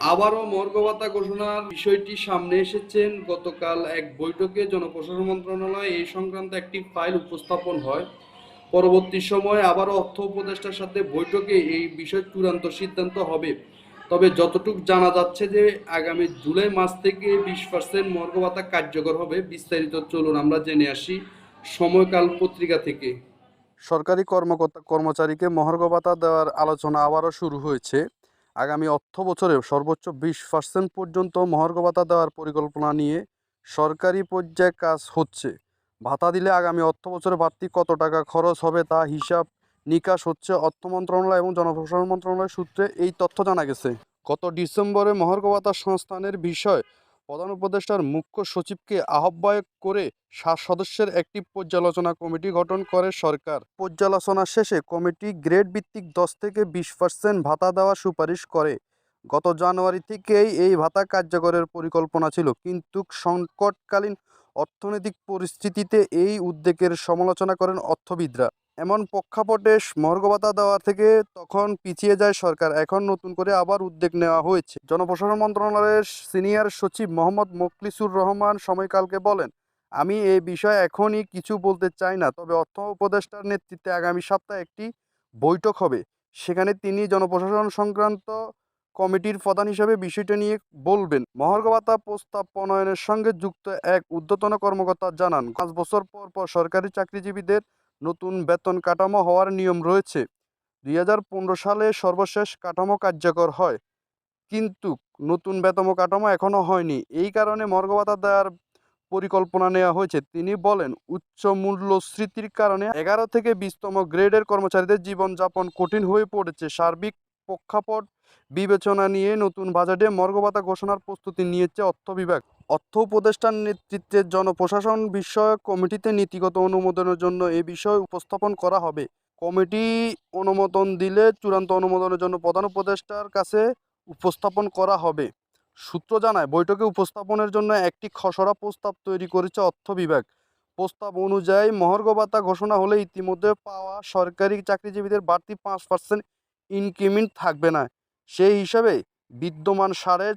আবারও মর্গ ভাতা ঘোষণার বিষয়টি সামনে এসেছেন। গতকাল এক বৈঠকে জনপ্রশাসন মন্ত্রণালয়ে এই সংক্রান্ত একটি ফাইল উপস্থাপন হয়। পরবর্তী সময়ে আবারও অর্থ উপদেষ্টার সাথে বৈঠকে এই বিষয় চূড়ান্ত সিদ্ধান্ত হবে। তবে যতটুক জানা যাচ্ছে যে আগামী জুলাই মাস থেকে বিশ পার্সেন্ট মর্গ ভাতা কার্যকর হবে। বিস্তারিত চলুন আমরা জেনে আসি সময়কাল পত্রিকা থেকে। সরকারি কর্মকর্তা কর্মচারীকে মহার্ঘ ভাতা দেওয়ার আলোচনা আবারও শুরু হয়েছে। আগামী অর্থ বছরে সর্বোচ্চ বিশ পার্সেন্ট পর্যন্ত মহার্ঘ ভাতা দেওয়ার পরিকল্পনা নিয়ে সরকারি পর্যায়ে কাজ হচ্ছে। ভাতা দিলে আগামী অর্থ বছরে বাড়তি কত টাকা খরচ হবে তা হিসাব নিকাশ হচ্ছে অর্থ মন্ত্রণালয় এবং জনপ্রশাসন মন্ত্রণালয় সূত্রে এই তথ্য জানা গেছে। গত ডিসেম্বরে মহার্ঘ ভাতা সংস্থানের বিষয় প্রধান উপদেষ্টার মুখ্য সচিবকে আহ্বায়ক করে সাত সদস্যের একটি পর্যালোচনা কমিটি গঠন করে সরকার। পর্যালোচনা শেষে কমিটি গ্রেড ভিত্তিক দশ থেকে বিশ পার্সেন্ট ভাতা দেওয়ার সুপারিশ করে। গত জানুয়ারি থেকেই এই ভাতা কার্যকরের পরিকল্পনা ছিল, কিন্তু সংকটকালীন অর্থনৈতিক পরিস্থিতিতে এই উদ্যোগের সমালোচনা করেন অর্থবিদরা। এমন প্রেক্ষাপটে মর্গ ভাতা দেওয়া থেকে তখন পিছিয়ে যায় সরকার। এখন নতুন করে আবার উদ্যোগ নেওয়া হয়েছে। জনপ্রশাসন মন্ত্রণালয়ের সিনিয়র সচিব মোহাম্মদ মোখলিসুর রহমান সময়কালকে বলেন, আমি এই বিষয়ে এখনই কিছু বলতে চাই না, তবে অর্থ উপদেষ্টার নেতৃত্বে আগামী সপ্তাহে একটি বৈঠক হবে। সেখানে তিনি জনপ্রশাসন সংক্রান্ত কমিটির প্রধান হিসেবে বিষয়টা নিয়ে বলবেন। মহার্ঘভাতা প্রস্তাব প্রণয়নের সঙ্গে যুক্ত এক ঊর্ধ্বতন কর্মকর্তা জানান, পাঁচ বছর পর পর সরকারি চাকরিজীবীদের নতুন বেতন কাঠামো হওয়ার নিয়ম রয়েছে। দুই হাজার পনেরো সালে সর্বশেষ কাঠামো কার্যকর হয়। কিন্তু নতুন বেতন কাঠামো এখনও হয়নি। এই কারণে মর্গ ভাতা দেওয়ার পরিকল্পনা নেওয়া হয়েছে। তিনি বলেন, উচ্চ মূল্যস্ফীতির কারণে এগারো থেকে বিশতম গ্রেডের কর্মচারীদের জীবনযাপন কঠিন হয়ে পড়েছে। সার্বিক প্রেক্ষাপট বিবেচনা নিয়ে নতুন বাজেটে মর্গ ভাতা ঘোষণার প্রস্তুতি নিয়েছে অর্থ বিভাগ। অর্থ উপদেষ্টার নেতৃত্বে জনপ্রশাসন বিষয়ক কমিটিতে নীতিগত অনুমোদনের জন্য এ বিষয় উপস্থাপন করা হবে। কমিটি অনুমোদন দিলে চূড়ান্ত অনুমোদনের জন্য প্রধান উপদেষ্টার কাছে উপস্থাপন করা হবে। সূত্র জানায়, বৈঠকে উপস্থাপনের জন্য একটি খসড়া প্রস্তাব তৈরি করেছে অর্থ বিভাগ। প্রস্তাব অনুযায়ী মহার্ঘ ভাতা ঘোষণা হলে ইতিমধ্যে পাওয়া সরকারি চাকরিজীবীদের বাড়তি পাঁচ পার্সেন্ট ইনক্রিমেন্ট থাকবে না। সেই হিসাবে বিদ্যমান সাড়ে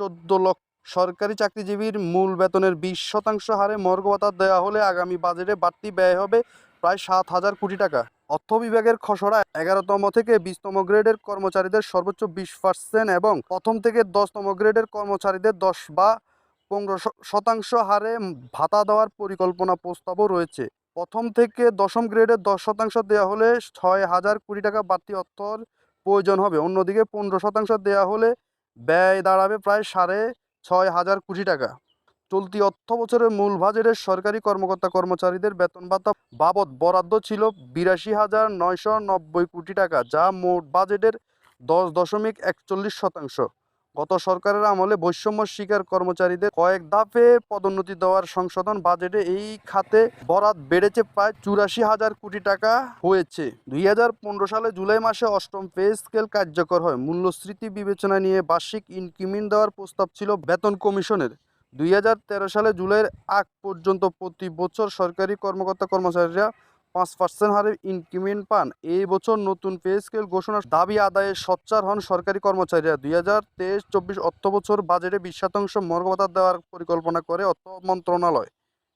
চোদ্দ লক্ষ সরকারি চাকরিজীবীর মূল বেতনের বিশ শতাংশ হারে মর্গ ভাতা দেওয়া হলে আগামী বাজেটে বাড়তি ব্যয় হবে প্রায় সাত হাজার কোটি টাকা। অর্থ বিভাগের খসড়া এগারোতম থেকে বিশতম গ্রেডের কর্মচারীদের সর্বোচ্চ বিশ পার্সেন্ট এবং প্রথম থেকে দশতম গ্রেডের কর্মচারীদের দশ বা পনেরো শতাংশ হারে ভাতা দেওয়ার পরিকল্পনা প্রস্তাবও রয়েছে। প্রথম থেকে দশম গ্রেডের দশ শতাংশ দেওয়া হলে ছয় হাজার কোটি টাকা বাড়তি অর্থর প্রয়োজন হবে। অন্যদিকে পনেরো শতাংশ দেওয়া হলে ব্যয় দাঁড়াবে প্রায় সাড়ে ছয় হাজার কোটি টাকা। চলতি অর্থ বছরের মূল বাজেটের সরকারি কর্মকর্তা কর্মচারীদের বেতন ভাতা বাবদ বরাদ্দ ছিল বিরাশি হাজার নয়শো নব্বই কোটি টাকা, যা মোট বাজেটের দশ দশমিক একচল্লিশ শতাংশ। গত সরকারের আমলে বৈষম্য শিকার কর্মচারীদের কয়েক ধাপে পদোন্নতি দেওয়ার সংশোধন বাজেটে এই খাতে বরাদ বেড়েছে প্রায় চুরাশি হাজার কোটি টাকা হয়েছে। দুই হাজার পনেরো সালে জুলাই মাসে অষ্টম পে স্কেল কার্যকর হয়। মূল্যস্ফীতি বিবেচনা নিয়ে বার্ষিক ইনক্রিমেন্ট দেওয়ার প্রস্তাব ছিল বেতন কমিশনের। দুই হাজার তেরো সালে জুলাইয়ের আগ পর্যন্ত প্রতি বছর সরকারি কর্মকর্তা কর্মচারীরা পাঁচ পার্সেন্ট হারে ইনক্রিমেন্ট পান। এই বছর নতুন পে স্কেল ঘোষণার দাবি আদায়ে সচ্চার হন সরকারি কর্মচারীরা। দুই হাজার তেইশ চব্বিশ অর্থ বছর বাজেটে বিশ শতাংশ মর্গবতা দেওয়ার পরিকল্পনা করে অর্থ মন্ত্রণালয়।